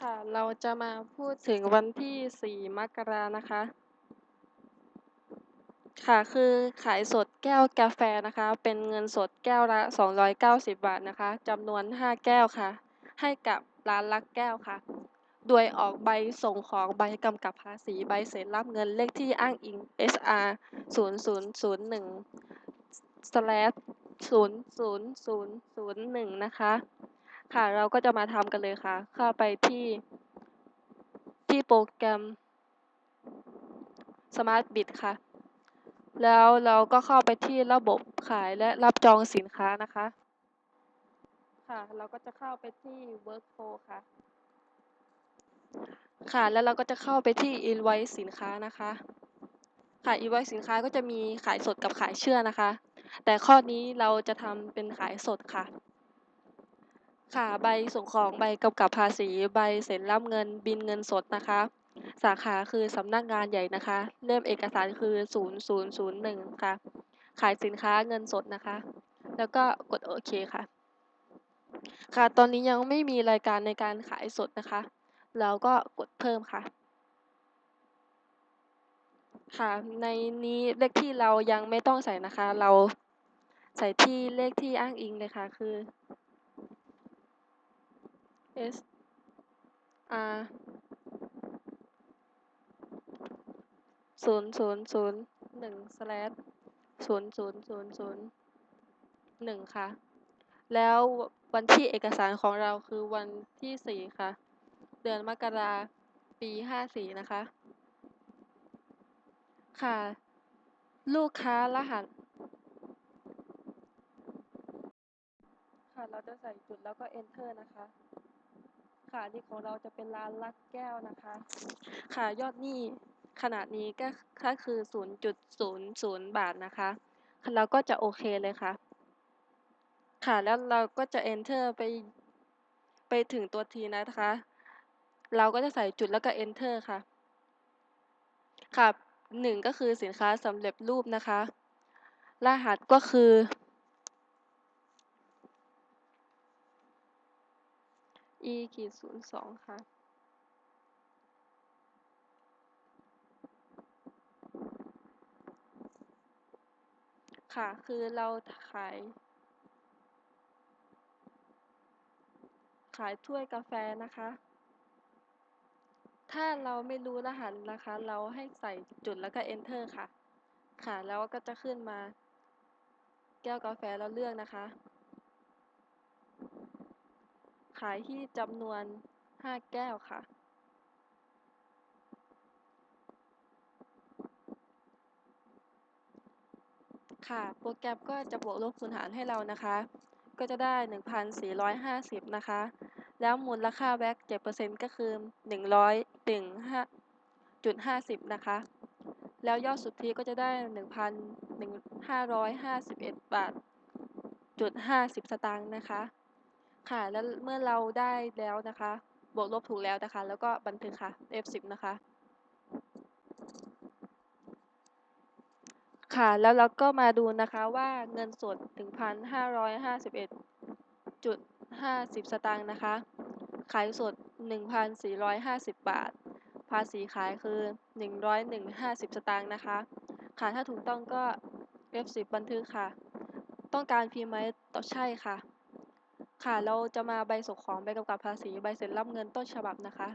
ค่ะ เราจะมาพูดถึงวันที่ 4 มกรานะคะ ค่ะคือขายสดแก้วกาแฟนะคะ เป็นเงินสดแก้วละ 290 บาทนะคะจำนวน 5 แก้วค่ะ ให้กับร้านลักแก้วค่ะ โดยออกใบส่งของใบกำกับภาษีใบเสร็จรับเงินเลขที่อ้างอิง SR 0001/000001 นะคะ ค่ะ เราก็จะมาทำกันเลยค่ะ เข้าไปที่ที่โปรแกรม Smart Bid ค่ะ แล้วเราก็เข้าไปที่ระบบขายและรับจองสินค้านะคะ ค่ะ เราก็จะเข้าไปที่ Workflow ค่ะ ค่ะ แล้วเราก็จะเข้าไปที่ Invoice สินค้านะคะ ค่ะ Invoice สินค้าก็จะมีขายสดกับขายเชื่อนะคะ แต่ข้อนี้เราจะทำเป็นขายสดค่ะ ค่ะ ใบส่งของใบกำกับภาษี ใบเซ็นรับเงินบิลเงินสดนะคะ สาขาคือสำนักงานใหญ่นะคะ เล่มเอกสารคือ 0001 ค่ะ ขายสินค้าเงินสดนะคะ แล้วก็กดโอเคค่ะ ค่ะ ตอนนี้ยังไม่มีรายการในการขายสดนะคะเราก็กดเพิ่มค่ะค่ะ ในนี้เลขที่เรายังไม่ต้องใส่นะคะ เราใส่ที่เลขที่อ้างอิงเลยค่ะ คือ S R ศูนย์ศูนย์ศูนย์หนึ่ง slash ศูนย์ศูนย์ศูนย์ศูนย์หนึ่งค่ะ แล้ววันที่เอกสารของเราคือวันที่สี่ค่ะ เดือนมกราปีห้าสี่นะคะ ค่ะ ลูกค้ารหัส ค่ะ เราจะใส่จุดแล้วก็ enter นะคะ ค่ะนี่ของเราจะเป็นร้านลักแก้วนะคะ ค่ะยอดหนี้ขนาดนี้ก็ก็คือ0.00บาทนะคะเราก็จะโอเคเลยค่ะ ค่ะแล้วเราก็จะ enter ไปไปถึงตัวทีนะคะ เราก็จะใส่จุดแล้วก็ enter ค่ะ ค่ะหนึ่งก็คือสินค้าสำเร็จรูปนะคะ รหัสก็คือ e ขีดศูนย์สองค่ะค่ะ คือเราขาย ขายถ้วยกาแฟนะคะ ถ้าเราไม่รู้รหัสนะคะ เราให้ใส่จุดแล้วก็ enter ค่ะ ค่ะ แล้วก็จะขึ้นมา แก้วกาแฟแล้วเลือกนะคะ ขายที่จำนวน5แก้วค่ะค่ะ โปรแกรมก็จะบวกลบคูณหารให้เรานะคะ ก็จะได้ 1,450 นะคะ แล้วมูลค่าแว็ก7%ก็คือ 100ถึง5.50 นะคะ แล้วยอดสุทธิก็จะได้ 1,551 บาทจุด50 สตางค์นะคะ ค่ะ แล้วเมื่อเราได้แล้วนะคะ บวกลบถูกแล้วนะคะ แล้วก็บันทึกค่ะ F10 นะคะ ค่ะ แล้วเราก็มาดูนะคะว่าเงินสดถึง1,551.50สตางค์นะคะ ขายสด1,450บาท ภาษีขายคือ101.50สตางค์นะคะ ค่ะ ถ้าถูกต้องก็ F10 บันทึกค่ะ ต้องการพิมพ์ไหมต่อใช่ค่ะ ค่ะ เราจะมาใบส่งของ ใบกำกับภาษี ใบเสร็จรับเงินต้นฉบับนะคะ